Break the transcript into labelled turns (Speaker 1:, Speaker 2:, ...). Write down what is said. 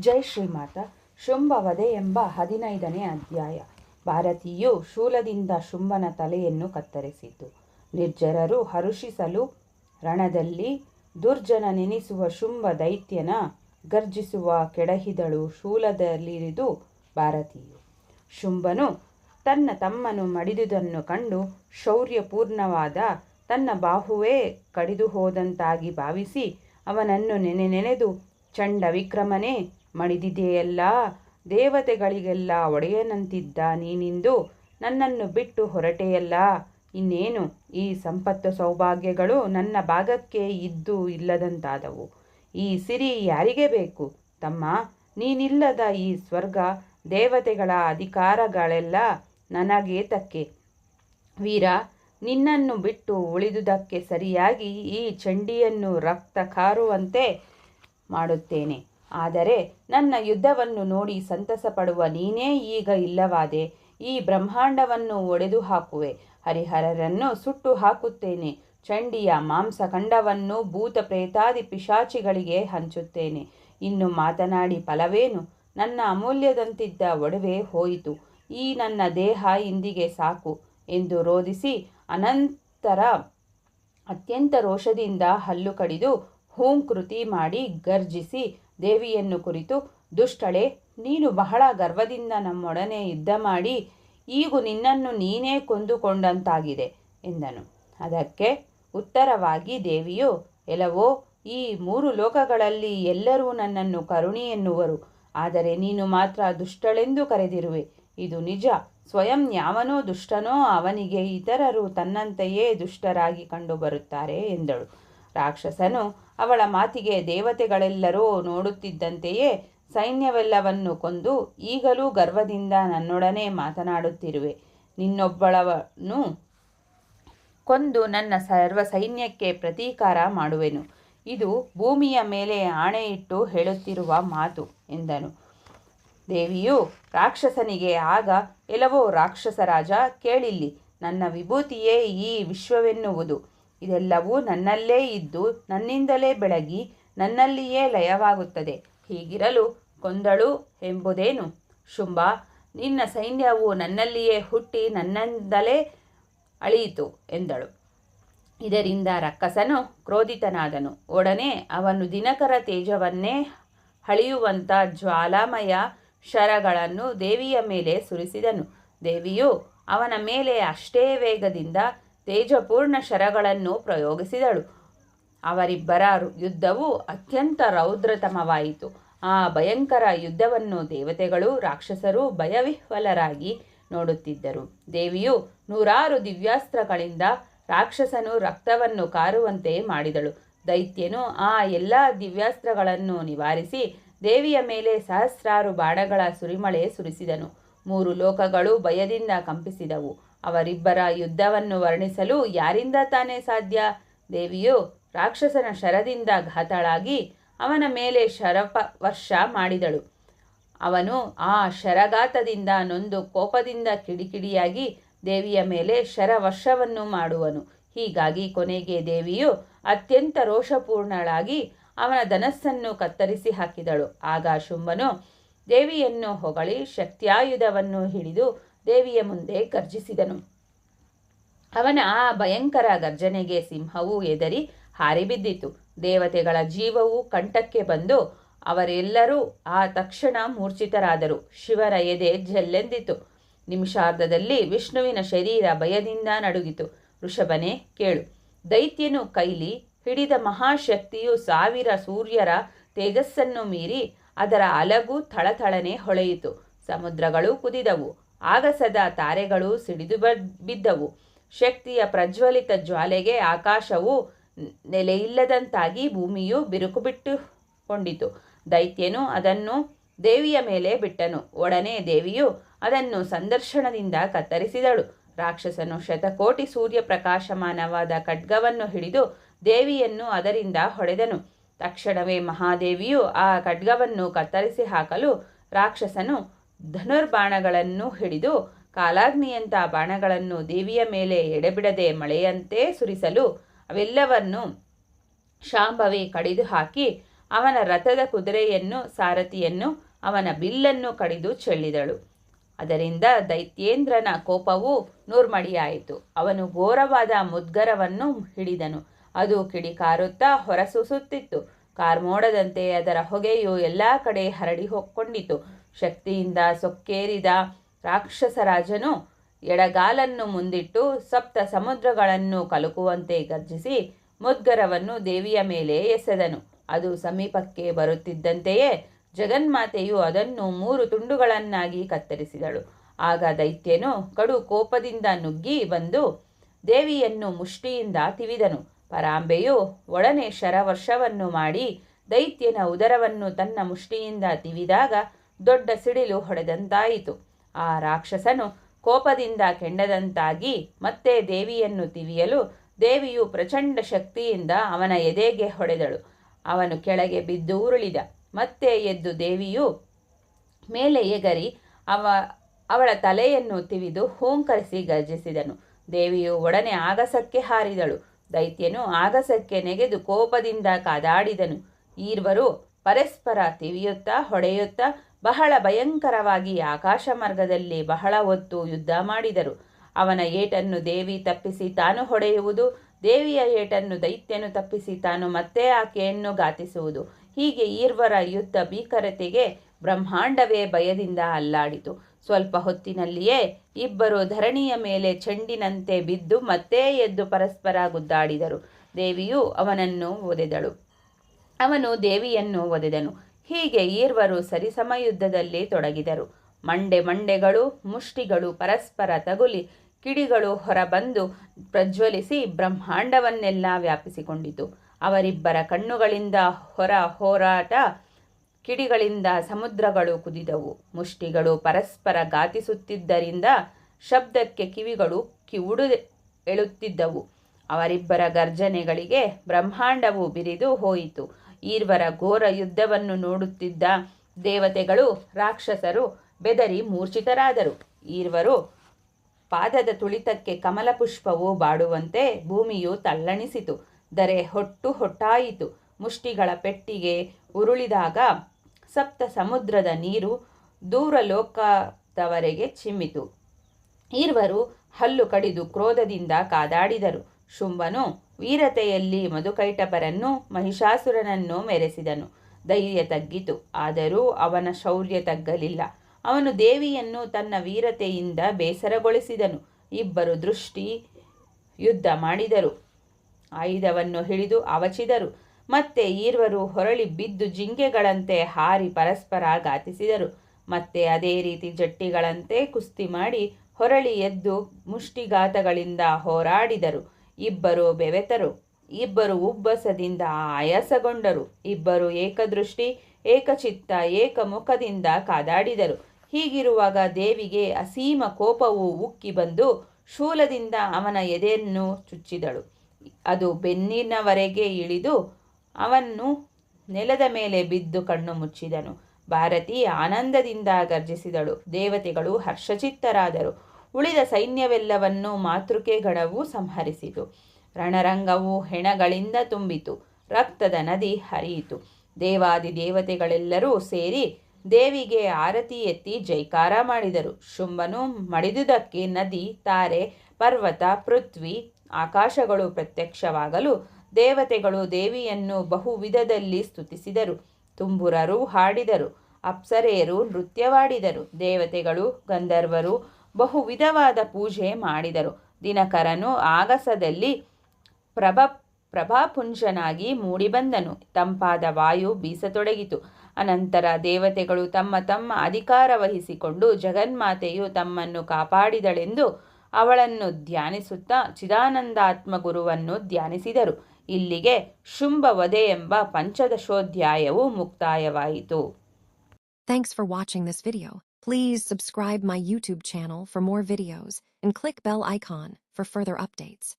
Speaker 1: ಜೈ ಶ್ರೀಮಾತ. ಶುಂಭವಧೆ ಎಂಬ ಹದಿನೈದನೇ ಅಧ್ಯಾಯ. ಭಾರತೀಯು ಶೂಲದಿಂದ ಶುಂಭನ ತಲೆಯನ್ನು ಕತ್ತರಿಸಿತು. ನಿರ್ಜರರು ಹರುಷಿಸಲು ರಣದಲ್ಲಿ ದುರ್ಜನ ನೆನೆಸುವ ಶುಂಭ ದೈತ್ಯನ ಗರ್ಜಿಸುವ ಕೆಡಹಿದಳು ಶೂಲದಲ್ಲಿರಿದು ಭಾರತೀಯು. ಶುಂಭನು ತನ್ನ ತಮ್ಮನು ಮಡಿದುದನ್ನು ಕಂಡು ಶೌರ್ಯಪೂರ್ಣವಾದ ತನ್ನ ಬಾಹುವೇ ಕಡಿದು ಹೋದಂತಾಗಿ ಭಾವಿಸಿ ಅವನನ್ನು ನೆನೆ ನೆನೆದು ಚಂಡ ವಿಕ್ರಮನೇ ಮಡಿದಿದೆಯಲ್ಲ ದೇವತೆಗಳಿಗೆಲ್ಲ ಒಡೆಯನಂತಿದ್ದ ನೀನಿಂದು ನನ್ನನ್ನು ಬಿಟ್ಟು ಹೊರಟೆಯಲ್ಲ. ಇನ್ನೇನು, ಈ ಸಂಪತ್ತು ಸೌಭಾಗ್ಯಗಳು ನನ್ನ ಭಾಗಕ್ಕೆ ಇದ್ದು ಇಲ್ಲದಂತಾದವು. ಈ ಸಿರಿ ಯಾರಿಗೆ ಬೇಕು? ತಮ್ಮ, ನೀನಿಲ್ಲದ ಈ ಸ್ವರ್ಗ ದೇವತೆಗಳ ಅಧಿಕಾರಗಳೆಲ್ಲ ನನಗೆ ತಕ್ಕೆ ವೀರ, ನಿನ್ನನ್ನು ಬಿಟ್ಟು ಉಳಿದುದಕ್ಕೆ ಸರಿಯಾಗಿ ಈ ಚಂಡಿಯನ್ನು ರಕ್ತ ಕಾರುವಂತೆ ಮಾಡುತ್ತೇನೆ. ಆದರೆ ನನ್ನ ಯುದ್ಧವನ್ನು ನೋಡಿ ಸಂತಸ ಪಡುವ ನೀನೇ ಈಗ ಇಲ್ಲವಾದೆ, ಈ ಬ್ರಹ್ಮಾಂಡವನ್ನು ಒಡೆದು ಹಾಕುವೆ ಹರಿಹರರನ್ನು ಸುಟ್ಟು ಹಾಕುತ್ತೇನೆ ಚಂಡಿಯ ಮಾಂಸಖಂಡವನ್ನು ಭೂತ ಪ್ರೇತಾದಿ ಪಿಶಾಚಿಗಳಿಗೆ ಹಂಚುತ್ತೇನೆ. ಇನ್ನು ಮಾತನಾಡಿ ಫಲವೇನು? ನನ್ನ ಅಮೂಲ್ಯದಂತಿದ್ದ ಒಡವೆ ಹೋಯಿತು, ಈ ನನ್ನ ದೇಹ ಇಂದಿಗೆ ಸಾಕು ಎಂದು ರೋಧಿಸಿ ಅನಂತರ ಅತ್ಯಂತ ರೋಷದಿಂದ ಹಲ್ಲು ಕಡಿದು ಹೂಂಕೃತಿ ಮಾಡಿ ಗರ್ಜಿಸಿ ದೇವಿಯನ್ನು ಕುರಿತು, ದುಷ್ಟಳೆ, ನೀನು ಬಹಳ ಗರ್ವದಿಂದ ನಮ್ಮೊಡನೆ ಯುದ್ಧ ಮಾಡಿ, ಈಗೂ ನಿನ್ನನ್ನು ನೀನೇ ಕೊಂದುಕೊಂಡಂತಾಗಿದೆ, ಎಂದನು. ಅದಕ್ಕೆ ಉತ್ತರವಾಗಿ ದೇವಿಯು ಎಲವೋ ಈ ಮೂರು ಲೋಕಗಳಲ್ಲಿ ಎಲ್ಲರೂ ನನ್ನನ್ನು ಕರುಣಿ ಎನ್ನುವರು, ಆದರೆ ನೀನು ಮಾತ್ರ ದುಷ್ಟಳೆಂದು ಕರೆದಿರುವೆ. ಇದು ನಿಜ, ಸ್ವಯಂ ಯಾವನೋ ದುಷ್ಟನೋ ಅವನಿಗೆ ಇತರರು ತನ್ನಂತೆಯೇ ದುಷ್ಟರಾಗಿ ಕಂಡುಬರುತ್ತಾರೆ, ಎಂದಳು. ರಾಕ್ಷಸನು ಅವಳ ಮಾತಿಗೆ ದೇವತೆಗಳೆಲ್ಲರೂ ನೋಡುತ್ತಿದ್ದಂತೆಯೇ ಸೈನ್ಯವೆಲ್ಲವನ್ನು ಕೊಂದು ಈಗಲೂ ಗರ್ವದಿಂದ ನನ್ನೊಡನೆ ಮಾತನಾಡುತ್ತಿರುವೆ. ನಿನ್ನೊಬ್ಬಳವನ್ನು ಕೊಂದು ನನ್ನ ಸರ್ವ ಸೈನ್ಯಕ್ಕೆ ಪ್ರತೀಕಾರ ಮಾಡುವೆನು. ಇದು ಭೂಮಿಯ ಮೇಲೆ ಆಣೆಯಿಟ್ಟು ಹೇಳುತ್ತಿರುವ ಮಾತು ಎಂದನು. ದೇವಿಯು ರಾಕ್ಷಸನಿಗೆ, ಆಗ ಎಲ್ಲವೋ ರಾಕ್ಷಸರಾಜ ಕೇಳಿಲ್ಲಿ, ನನ್ನ ವಿಭೂತಿಯೇ ಈ ವಿಶ್ವವೆನ್ನುವುದು. ಇದೆಲ್ಲವೂ ನನ್ನಲ್ಲೇ ಇದ್ದು ನನ್ನಿಂದಲೇ ಬೆಳಗಿ ನನ್ನಲ್ಲಿಯೇ ಲಯವಾಗುತ್ತದೆ. ಹೀಗಿರಲು ಕೊಂದಳು ಎಂಬುದೇನು? ಶುಂಭ, ನಿನ್ನ ಸೈನ್ಯವು ನನ್ನಲ್ಲಿಯೇ ಹುಟ್ಟಿ ನನ್ನಿಂದಲೇ ಅಳಿಯಿತು ಎಂದಳು. ಇದರಿಂದ ರಕ್ಕಸನು ಕ್ರೋಧಿತನಾದನು. ಒಡನೆ ಅವನು ದಿನಕರ ತೇಜವನ್ನೇ ಹಳಿಯುವಂಥ ಜ್ವಾಲಾಮಯ ಶರಗಳನ್ನು ದೇವಿಯ ಮೇಲೆ ಸುರಿಸಿದನು. ದೇವಿಯು ಅವನ ಮೇಲೆ ಅಷ್ಟೇ ವೇಗದಿಂದ ತೇಜಪೂರ್ಣ ಶರಗಳನ್ನು ಪ್ರಯೋಗಿಸಿದಳು. ಅವರಿಬ್ಬರ ಯುದ್ಧವು ಅತ್ಯಂತ ರೌದ್ರತಮವಾಯಿತು. ಆ ಭಯಂಕರ ಯುದ್ಧವನ್ನು ದೇವತೆಗಳು, ರಾಕ್ಷಸರು ಭಯವಿಹ್ವಲರಾಗಿ ನೋಡುತ್ತಿದ್ದರು. ದೇವಿಯು ನೂರಾರು ದಿವ್ಯಾಸ್ತ್ರಗಳಿಂದ ರಾಕ್ಷಸನು ರಕ್ತವನ್ನು ಕಾರುವಂತೆ ಮಾಡಿದಳು. ದೈತ್ಯನು ಆ ಎಲ್ಲ ದಿವ್ಯಾಸ್ತ್ರಗಳನ್ನು ನಿವಾರಿಸಿ ದೇವಿಯ ಮೇಲೆ ಸಹಸ್ರಾರು ಬಾಣಗಳ ಸುರಿಮಳೆ ಸುರಿಸಿದನು. ಮೂರು ಲೋಕಗಳು ಭಯದಿಂದ ಕಂಪಿಸಿದವು. ಅವರಿಬ್ಬರ ಯುದ್ಧವನ್ನು ವರ್ಣಿಸಲು ಯಾರಿಂದ ತಾನೇ ಸಾಧ್ಯ? ದೇವಿಯು ರಾಕ್ಷಸನ ಶರದಿಂದ ಘಾತಳಾಗಿ ಅವನ ಮೇಲೆ ಶರಪ ವರ್ಷ ಮಾಡಿದಳು. ಅವನು ಆ ಶರಘಾತದಿಂದ ನೊಂದು ಕೋಪದಿಂದ ಕಿಡಿಕಿಡಿಯಾಗಿ ದೇವಿಯ ಮೇಲೆ ಶರವರ್ಷವನ್ನು ಮಾಡುವನು. ಹೀಗಾಗಿ ಕೊನೆಗೆ ದೇವಿಯು ಅತ್ಯಂತ ರೋಷಪೂರ್ಣಳಾಗಿ ಅವನ ಧನಸ್ಸನ್ನು ಕತ್ತರಿಸಿ ಹಾಕಿದಳು. ಆಗ ಶುಂಭನು ದೇವಿಯನ್ನು ಹೊಗಳಿ ಶಕ್ತಿಯಾಯುಧವನ್ನು ಹಿಡಿದು ದೇವಿಯ ಮುಂದೆ ಗರ್ಜಿಸಿದನು. ಅವನ ಆ ಭಯಂಕರ ಗರ್ಜನೆಗೆ ಸಿಂಹವು ಎದರಿ ಹಾರಿಬಿದ್ದಿತು. ದೇವತೆಗಳ ಜೀವವು ಕಂಠಕ್ಕೆ ಬಂದು ಅವರೆಲ್ಲರೂ ಆ ತಕ್ಷಣ ಮೂರ್ಛಿತರಾದರು. ಶಿವರ ಎದೆ ಜಲ್ಲೆಂದಿತು. ನಿಮಿಷಾರ್ಧದಲ್ಲಿ ವಿಷ್ಣುವಿನ ಶರೀರ ಭಯದಿಂದ ನಡುಗಿತು. ಋಷಭನೇ ಕೇಳು, ದೈತ್ಯನು ಕೈಲಿ ಹಿಡಿದ ಮಹಾಶಕ್ತಿಯು ಸಾವಿರ ಸೂರ್ಯರ ತೇಜಸ್ಸನ್ನು ಮೀರಿ ಅದರ ಅಲಗು ಥಳಥಳನೆ ಹೊಳೆಯಿತು. ಸಮುದ್ರಗಳು ಕುದಿದವು. ಆಗಸದ ತಾರೆಗಳು ಸಿಡಿದು ಬಿದ್ದವು. ಶಕ್ತಿಯ ಪ್ರಜ್ವಲಿತ ಜ್ವಾಲೆಗೆ ಆಕಾಶವು ನೆಲೆಯಿಲ್ಲದಂತಾಗಿ ಭೂಮಿಯು ಬಿರುಕು ಬಿಟ್ಟುಕೊಂಡಿತು ದೈತ್ಯನು ಅದನ್ನು ದೇವಿಯ ಮೇಲೆ ಬಿಟ್ಟನು. ಒಡನೆ ದೇವಿಯು ಅದನ್ನು ಸಂದರ್ಶನದಿಂದ ಕತ್ತರಿಸಿದಳು. ರಾಕ್ಷಸನು ಶತಕೋಟಿ ಸೂರ್ಯ ಪ್ರಕಾಶಮಾನವಾದ ಖಡ್ಗವನ್ನು ಹಿಡಿದು ದೇವಿಯನ್ನು ಅದರಿಂದ ಹೊಡೆದನು. ತಕ್ಷಣವೇ ಮಹಾದೇವಿಯು ಆ ಖಡ್ಗವನ್ನು ಕತ್ತರಿಸಿ ಹಾಕಲು ರಾಕ್ಷಸನು ಧನುರ್ಬಾಣಗಳನ್ನು ಹಿಡಿದು ಕಾಲಾಗ್ನಿಯಂಥ ಬಾಣಗಳನ್ನು ದೇವಿಯ ಮೇಲೆ ಎಡೆಬಿಡದೆ ಮಳೆಯಂತೆ ಸುರಿಸಲು ಅವೆಲ್ಲವನ್ನು ಶಾಂಭವಿ ಕಡಿದು ಹಾಕಿ ಅವನ ರಥದ ಕುದುರೆಯನ್ನು, ಸಾರಥಿಯನ್ನು, ಅವನ ಬಿಲ್ಲನ್ನು ಕಡಿದು ಚೆಲ್ಲಿದಳು. ಅದರಿಂದ ದೈತ್ಯೇಂದ್ರನ ಕೋಪವು ನೂರ್ಮಡಿಯಾಯಿತು. ಅವನು ಘೋರವಾದ ಮುದ್ಗರವನ್ನು ಹಿಡಿದನು. ಅದು ಕಿಡಿಕಾರುತ್ತಾ ಹೊರಸೂಸುತ್ತಿತ್ತು. ಕಾರ್ಮೋಡದಂತೆ ಅದರ ಹೊಗೆಯು ಎಲ್ಲ ಕಡೆ ಹರಡಿ ಹೊಕ್ಕೊಂಡಿತು ಶಕ್ತಿಯಿಂದ ಸೊಕ್ಕೇರಿದ ರಾಕ್ಷಸರಾಜನು ಎಡಗಾಲನ್ನು ಮುಂದಿಟ್ಟು ಸಪ್ತ ಸಮುದ್ರಗಳನ್ನು ಕಲುಕುವಂತೆ ಗರ್ಜಿಸಿ ಮುದ್ಗರವನ್ನು ದೇವಿಯ ಮೇಲೆ ಎಸೆದನು. ಅದು ಸಮೀಪಕ್ಕೆ ಬರುತ್ತಿದ್ದಂತೆಯೇ ಜಗನ್ಮಾತೆಯು ಅದನ್ನು ಮೂರು ತುಂಡುಗಳನ್ನಾಗಿ ಕತ್ತರಿಸಿದಳು. ಆಗ ದೈತ್ಯನು ಕಡು ಕೋಪದಿಂದ ನುಗ್ಗಿ ಬಂದು ದೇವಿಯನ್ನು ಮುಷ್ಟಿಯಿಂದ ತಿವಿದನು. ಪರಾಂಬೆಯು ಒಡನೆ ಶರವರ್ಷವನ್ನು ಮಾಡಿ ದೈತ್ಯನ ಉದರವನ್ನು ತನ್ನ ಮುಷ್ಟಿಯಿಂದ ತಿವಿದಾಗ ದೊಡ್ಡ ಸಿಡಿಲು ಹೊಡೆದಂತಾಯಿತು. ಆ ರಾಕ್ಷಸನು ಕೋಪದಿಂದ ಕೆಂಡದಂತಾಗಿ ಮತ್ತೆ ದೇವಿಯನ್ನು ತಿವಿಯಲು ದೇವಿಯು ಪ್ರಚಂಡ ಶಕ್ತಿಯಿಂದ ಅವನ ಎದೆಗೆ ಹೊಡೆದಳು. ಅವನು ಕೆಳಗೆ ಬಿದ್ದು ಉರುಳಿದ. ಮತ್ತೆ ಎದ್ದು ದೇವಿಯು ಮೇಲೆ ಎಗರಿ ಅವ, ಅವಳ ತಲೆಯನ್ನು ತಿವಿದು ಹೂಂಕರಿಸಿ ಗರ್ಜಿಸಿದನು. ದೇವಿಯು ಒಡನೆ ಆಗಸಕ್ಕೆ ಹಾರಿದಳು. ದೈತ್ಯನು ಆಗಸಕ್ಕೆ ನೆಗೆದು ಕೋಪದಿಂದ ಕಾದಾಡಿದನು. ಈರ್ವರು ಪರಸ್ಪರ ತಿವಿಯುತ್ತಾ ಹೊಡೆಯುತ್ತಾ ಬಹಳ ಭಯಂಕರವಾಗಿ ಆಕಾಶ ಮಾರ್ಗದಲ್ಲಿ ಬಹಳ ಹೊತ್ತು ಯುದ್ಧ ಮಾಡಿದರು. ಅವನ ಏಟನ್ನು ದೇವಿ ತಪ್ಪಿಸಿ ತಾನು ಹೊಡೆಯುವುದು, ದೇವಿಯ ಏಟನ್ನು ದೈತ್ಯನು ತಪ್ಪಿಸಿ ತಾನು ಮತ್ತೆ ಆಕೆಯನ್ನು ಘಾತಿಸುವುದು. ಹೀಗೆ ಈರ್ವರ ಯುದ್ಧ ಭೀಕರತೆಗೆ ಬ್ರಹ್ಮಾಂಡವೇ ಭಯದಿಂದ ಅಲ್ಲಾಡಿತು. ಸ್ವಲ್ಪ ಹೊತ್ತಿನಲ್ಲಿಯೇ ಇಬ್ಬರು ಧರಣಿಯ ಮೇಲೆ ಚೆಂಡಿನಂತೆ ಬಿದ್ದು ಮತ್ತೆ ಎದ್ದು ಪರಸ್ಪರ ಗುದ್ದಾಡಿದರು. ದೇವಿಯು ಅವನನ್ನು ಒದೆದಳು. ಅವನು ದೇವಿಯನ್ನು ಒದೆದನು. ಹೀಗೆ ಈರ್ವರು ಸರಿಸಮ ಯುದ್ಧದಲ್ಲಿ ತೊಡಗಿದರು. ಮಂಡೆ ಮಂಡೆಗಳು, ಮುಷ್ಟಿಗಳು ಪರಸ್ಪರ ತಗುಲಿ, ಕಿಡಿಗಳು ಹೊರಬಂದು ಪ್ರಜ್ವಲಿಸಿ ಬ್ರಹ್ಮಾಂಡವನ್ನೆಲ್ಲ ವ್ಯಾಪಿಸಿಕೊಂಡಿತು. ಅವರಿಬ್ಬರ ಕಣ್ಣುಗಳಿಂದ ಹೊರ ಹೋರಾಟ, ಕಿಡಿಗಳಿಂದ ಸಮುದ್ರಗಳು ಕುದಿದವು. ಮುಷ್ಟಿಗಳು ಪರಸ್ಪರ ಗಾತಿಸುತ್ತಿದ್ದರಿಂದ ಶಬ್ದಕ್ಕೆ ಕಿವಿಗಳು ಕಿವುಡು ಎಳುತ್ತಿದ್ದವು ಅವರಿಬ್ಬರ ಗರ್ಜನೆಗಳಿಗೆ ಬ್ರಹ್ಮಾಂಡವು ಬಿರಿದು ಹೋಯಿತು. ಈರ್ವರ ಘೋರ ಯುದ್ಧವನ್ನು ನೋಡುತ್ತಿದ್ದ ದೇವತೆಗಳು, ರಾಕ್ಷಸರು ಬೆದರಿ ಮೂರ್ಛಿತರಾದರು. ಈರ್ವರು ಪಾದದ ತುಳಿತಕ್ಕೆ ಕಮಲ ಪುಷ್ಪವು ಬಾಡುವಂತೆ ಭೂಮಿಯು ತಲ್ಲಣಿಸಿತು. ದರೆ ಹೊಟ್ಟು ಹೊಟ್ಟಾಯಿತು. ಮುಷ್ಟಿಗಳ ಪೆಟ್ಟಿಗೆ ಉರುಳಿದಾಗ ಸಪ್ತ ಸಮುದ್ರದ ನೀರು ದೂರ ಲೋಕದವರೆಗೆ ಚಿಮ್ಮಿತು. ಈರ್ವರು ಹಲ್ಲು ಕಡಿದು ಕ್ರೋಧದಿಂದ ಕಾದಾಡಿದರು. ಶುಂಭನು ವೀರತೆಯಲ್ಲಿ ಮಧುಕೈಟಪರನ್ನು ಮಹಿಷಾಸುರನನ್ನು ಮೆರೆಸಿದನು. ಧೈರ್ಯ ತಗ್ಗಿತು. ಆದರೂ ಅವನ ಶೌರ್ಯ ತಗ್ಗಲಿಲ್ಲ. ಅವನು ದೇವಿಯನ್ನು ತನ್ನ ವೀರತೆಯಿಂದ ಬೇಸರಗೊಳಿಸಿದನು. ಇಬ್ಬರು ದೃಷ್ಟಿ ಯುದ್ಧ ಮಾಡಿದರು. ಆಯುಧವನ್ನು ಹಿಡಿದು ಅವಚಿದರು. ಮತ್ತೆ ಈರ್ವರು ಹೊರಳಿ ಬಿದ್ದು ಜಿಂಕೆಗಳಂತೆ ಹಾರಿ ಪರಸ್ಪರ ಘಾತಿಸಿದರು. ಮತ್ತೆ ಅದೇ ರೀತಿ ಜಟ್ಟಿಗಳಂತೆ ಕುಸ್ತಿ ಮಾಡಿ ಹೊರಳಿ ಎದ್ದು ಮುಷ್ಟಿಘಾತಗಳಿಂದ ಹೋರಾಡಿದರು. ಇಬ್ಬರು ಬೆವೆತರು, ಇಬ್ಬರು ಉಬ್ಬಸದಿಂದ ಆಯಾಸಗೊಂಡರು, ಇಬ್ಬರು ಏಕದೃಷ್ಟಿ, ಏಕಚಿತ್ತ, ಏಕಮುಖದಿಂದ ಕಾದಾಡಿದರು. ಹೀಗಿರುವಾಗ ದೇವಿಗೆ ಅಸೀಮ ಕೋಪವು ಉಕ್ಕಿ ಬಂದು ಶೂಲದಿಂದ ಅವನ ಎದೆಯನ್ನು ಚುಚ್ಚಿದಳು. ಅದು ಬೆನ್ನಿನವರೆಗೆ ಇಳಿದು ಅವನ್ನು ನೆಲದ ಮೇಲೆ ಬಿದ್ದು ಕಣ್ಣು ಮುಚ್ಚಿದನು. ಭಾರತಿ ಆನಂದದಿಂದ ಗರ್ಜಿಸಿದಳು. ದೇವತೆಗಳು ಹರ್ಷಚಿತ್ತರಾದರು. ಉಳಿದ ಸೈನ್ಯವೆಲ್ಲವನ್ನು ಮಾತೃಕೆ ಗಣವು ಸಂಹರಿಸಿತು. ರಣರಂಗವು ಹೆಣಗಳಿಂದ ತುಂಬಿತು. ರಕ್ತದ ನದಿ ಹರಿಯಿತು. ದೇವಾದಿ ದೇವತೆಗಳೆಲ್ಲರೂ ಸೇರಿ ದೇವಿಗೆ ಆರತಿ ಎತ್ತಿ ಜೈಕಾರ ಮಾಡಿದರು. ಶುಂಭನು ಮಡಿದುದಕ್ಕೆ ನದಿ, ತಾರೆ, ಪರ್ವತ, ಪೃಥ್ವಿ, ಆಕಾಶಗಳು ಪ್ರತ್ಯಕ್ಷವಾಗಲು ದೇವತೆಗಳು ದೇವಿಯನ್ನು ಬಹು ವಿಧದಲ್ಲಿ ಸ್ತುತಿಸಿದರು. ತುಂಬುರರು ಹಾಡಿದರು. ಅಪ್ಸರೆಯರು ನೃತ್ಯವಾಡಿದರು. ದೇವತೆಗಳು, ಗಂಧರ್ವರು ಬಹು ವಿಧವಾದ ಪೂಜೆ ಮಾಡಿದರು. ದಿನಕರನು ಆಗಸದಲ್ಲಿ ಪ್ರಭ, ಪ್ರಭಾಪುಂಜನಾಗಿ ಮೂಡಿಬಂದನು. ತಂಪಾದ ವಾಯು ಬೀಸತೊಡಗಿತು. ಅನಂತರ ದೇವತೆಗಳು ತಮ್ಮ ತಮ್ಮ ಅಧಿಕಾರ ವಹಿಸಿಕೊಂಡು ಜಗನ್ಮಾತೆಯು ತಮ್ಮನ್ನು ಕಾಪಾಡಿದಳೆಂದು ಅವಳನ್ನು ಧ್ಯಾನಿಸುತ್ತಾ ಚಿದಾನಂದಾತ್ಮ ಗುರುವನ್ನು ಧ್ಯಾನಿಸಿದರು. ಇಲ್ಲಿಗೆ ಶುಂಭ ವಧೆ ಎಂಬ ಪಂಚದಶೋಧ್ಯಾಯವು ಮುಕ್ತಾಯವಾಯಿತು.
Speaker 2: Thanks for watching this video. Please subscribe my YouTube channel for more videos and click bell icon for further updates.